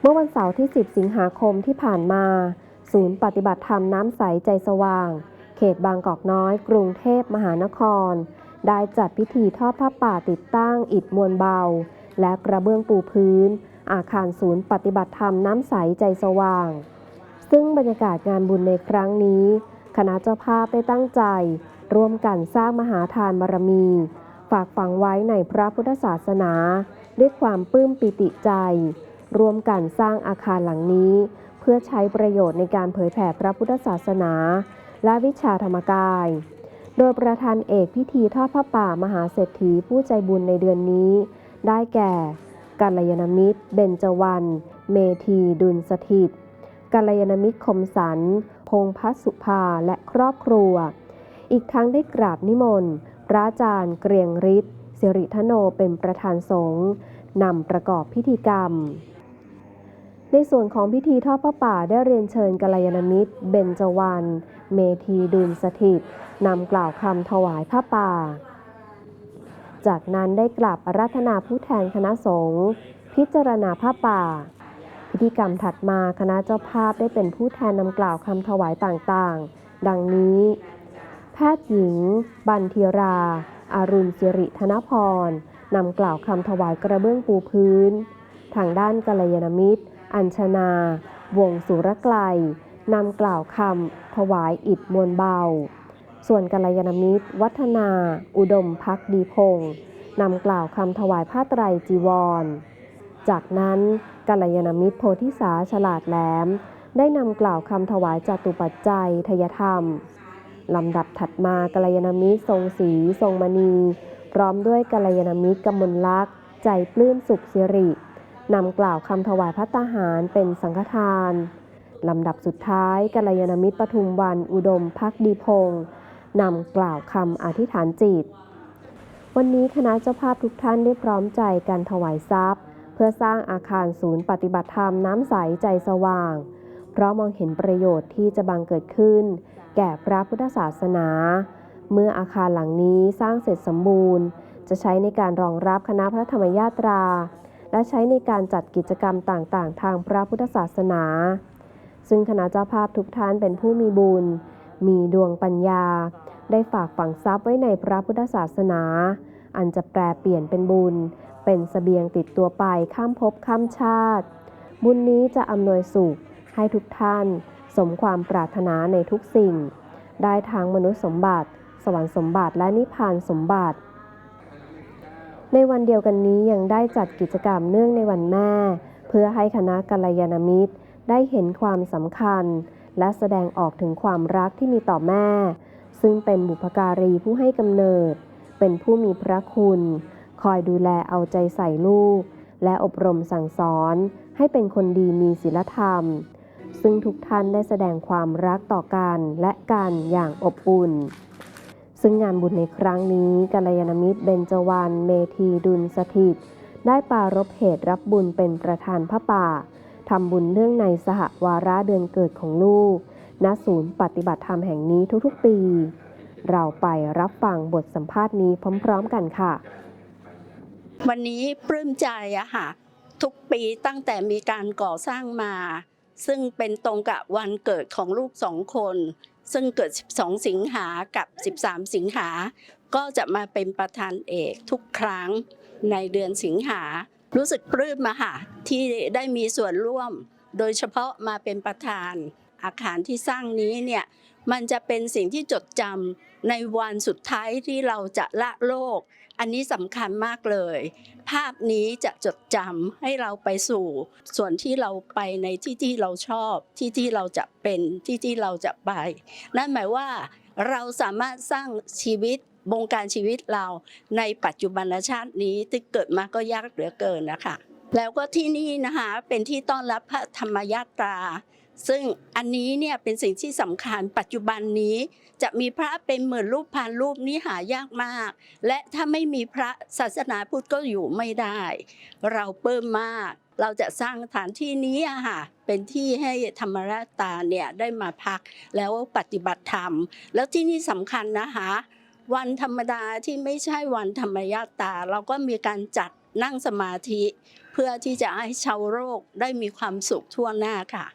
เมื่อวันเสาร์ที่ 10 สิงหาคมที่ผ่านมา ศูนย์ปฏิบัติธรรมน้ำใสใจสว่าง เขตบางกอกน้อย กรุงเทพมหานคร ได้จัดพิธีทอดผ้าป่าติดตั้งอิฐมวลเบา และกระเบื้องปูพื้น อาคารศูนย์ปฏิบัติธรรมน้ำใสใจสว่าง ซึ่งบรรยากาศงานบุญในครั้งนี้ คณะเจ้าภาพได้ตั้งใจ ร่วมกันสร้างมหาทานบารมี ฝากฝังไว้ในพระพุทธศาสนา ด้วยความปลื้มปิติใจ ร่วมกันสร้างอาคารหลังนี้ เพื่อใช้ประโยชน์ในการเผยแผ่พระพุทธศาสนา และวิชาธรรมกาย โดยประธานเอกพิธีทอดผ้าป่ามหาเศรษฐีผู้ใจบุญในเดือนนี้ ได้แก่กัลยาณมิตร เบญจวรรณเมธีดุลสถิตกัลยาณมิตรคมสัน พงพัสสุภาและครอบครัว อีกทั้งได้กราบนิมนต์ พระอาจารย์เกรียงฤทธิ์สิริธโนเป็นประธานสงฆ์นำประกอบพิธีกรรม ในส่วนของพิธีทอดพระป่าได้เรียนเชิญกัลยาณมิตร เบญจวรรณเมธีดุลสถิตนำกล่าวคำถวายผ้าป่า จากนั้นได้กราบอาราธนาผู้แทนคณะสงฆ์พิจารณาผ้าป่า พิธีกรรมถัดมาคณะเจ้าภาพได้เป็นผู้แทนนำกล่าวคำถวายต่างๆ ดังนี้ แพทย์หญิง บันทีรา อารุณสิริธนพรนำกล่าวคำถวายกระเบื้องปูพื้น ทางด้านกัลยาณมิตร อัญชนา วงสุรไกลนำกล่าวคำ ถวายอิฐมวลเบา ส่วนกัลยาณมิตร วัฒนา อุดมพักดีพงศ์นำกล่าวคำถวายผ้าไตรจีวร จากนั้นกัลยาณมิตรโพธิสาฉลาดแหลม ได้นำกล่าวคำถวายจตุปัจจัยทยธรรมลำดับถัดมากัลยาณมิตรทรงศรีทรงมณี พร้อมด้วยกัลยาณมิตรกมลลักษ์ ใจปลื้มสุขสิริ นำกล่าวคำถวายพัตตาหารเป็นสังฆทาน ลำดับสุดท้ายกัลยาณมิตรปทุมวันอุดมพักดีพงศ์นำกล่าวคำอธิษฐานจิต วันนี้คณะเจ้าภาพทุกท่านได้พร้อมใจกันถวายทรัพย์ เพื่อสร้างอาคารศูนย์ปฏิบัติธรรมน้ำใสใจสว่าง เพราะมองเห็นประโยชน์ที่จะบังเกิดขึ้น แก่พระพุทธศาสนา เมื่ออาคารหลังนี้สร้างเสร็จสมบูรณ์ จะใช้ในการรองรับคณะพระธรรมยาตรา และใช้ในการจัดกิจกรรมต่างๆ ทางพระพุทธศาสนา ซึ่งคณะเจ้าภาพทุกท่านเป็นผู้มีบุญ มีดวงปัญญา ได้ฝากฝังทรัพย์ไว้ในพระพุทธศาสนา อันจะแปลเปลี่ยนเป็นบุญ เป็นเสบียงติดตัวไปข้ามภพข้ามชาติ บุญนี้จะอำนวยสุขให้ทุกท่าน สมความปรารถนาในทุกสิ่ง ได้ทั้งมนุษย์สมบัติ สวรรค์สมบัติและนิพพานสมบัติ ในวันเดียวกันนี้ยังได้จัดกิจกรรมเนื่องในวันแม่ เพื่อให้คณะกัลยาณมิตร ได้เห็นความสำคัญ และแสดงออกถึงความรักที่มีต่อแม่ ซึ่งเป็นบุพการีผู้ให้กำเนิด เป็นผู้มีพระคุณ คอยดูแลเอาใจใส่ลูก และอบรมสั่งสอน ให้เป็นคนดีมีศีลธรรม ซึ่งทุกท่านได้แสดงความรักต่อกันและกันอย่างอบอุ่น ซึ่งงานบุญในครั้งนี้กัลยาณมิตรเบญจวรรณเมธีดุลสถิต ได้ปรารบเหตุรับบุญเป็นประธานพระป่าทำบุญเนื่องในสหวาระเดือนเกิดของลูก ณ ศูนย์ปฏิบัติธรรมแห่งนี้ทุกๆ ปี เราไปรับฟังบทสัมภาษณ์นี้พร้อมๆกันค่ะ วันนี้ปลื้มใจอะค่ะ ทุกปีตั้งแต่มีการก่อสร้างมา ซึ่งเป็นตรงกับวันเกิดของลูกสองคน ซึ่งเกิด 12 สิงหากับ 13 สิงหา ก็จะมาเป็นประธานเอกทุกครั้งในเดือนสิงหา รู้สึกปลื้มมาค่ะที่ได้มีส่วนร่วม โดยเฉพาะมาเป็นประธานอาคารที่สร้างนี้เนี่ย มันจะเป็นสิ่งที่จดจำในวันสุดท้ายที่เราจะละโลก อันนี้สำคัญมากเลย ภาพนี้จะจดจำให้เราไปสู่ ส่วนที่เราไปในที่ที่เราชอบ ที่ที่เราจะเป็นที่ที่เราจะไป นั่นหมายว่าเราสามารถสร้างชีวิตบงการชีวิตเราในปัจจุบันชาตินี้ที่เกิดมาก็ยากเหลือเกินนะคะ แล้วก็ที่นี่นะคะเป็นที่ต้อนรับพระธรรมยาตรา ซึ่งอันนี้เนี่ยเป็นสิ่งที่สำคัญปัจจุบันนี้จะมีพระเป็นหมื่นรูปพันรูปนี้หายากมาก และถ้าไม่มีพระศาสนาพุทธก็อยู่ไม่ได้ เราเพิ่มมาก เราจะสร้างสถานที่นี้ค่ะเป็นที่ให้ธรรมราตาเนี่ยได้มาพักแล้วปฏิบัติธรรม แล้วที่นี่สำคัญนะคะ วันธรรมดาที่ไม่ใช่วันธรรมยาตา เราก็มีการจัดนั่งสมาธิ เพื่อที่จะให้ชาวโลกได้มีความสุขทั่วหน้าค่ะ